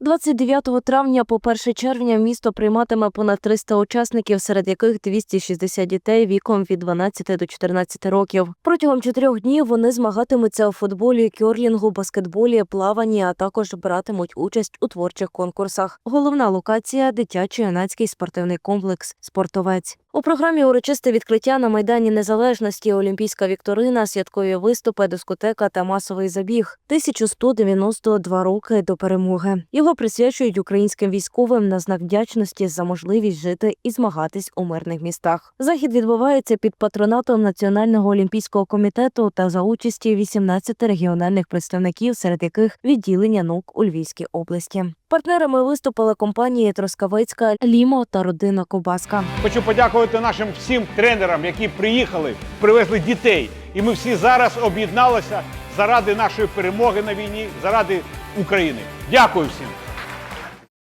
29 травня по 1 червня місто прийматиме понад 300 учасників, серед яких 260 дітей віком від 12 до 14 років. Протягом чотирьох днів вони змагатимуться у футболі, кьорлінгу, баскетболі, плаванні, а також братимуть участь у творчих конкурсах. Головна локація дитячий юнацький спортивний комплекс Спортовець. У програмі урочисте відкриття на майдані Незалежності, Олімпійська вікторина, святкові виступи, дискотека та масовий забіг. 1192 роки до перемоги. Його присвячують українським військовим на знак вдячності за можливість жити і змагатись у мирних містах. Захід відбувається під патронатом Національного олімпійського комітету та за участі 18 регіональних представників, серед яких відділення НУК у Львівській області. Партнерами виступили компанії Троскавецька, Лімо та родина Кобаска. Хочу подякувати нашим всім тренерам, які приїхали, привезли дітей. І ми всі зараз об'єдналися заради нашої перемоги на війні, заради України. Дякую всім.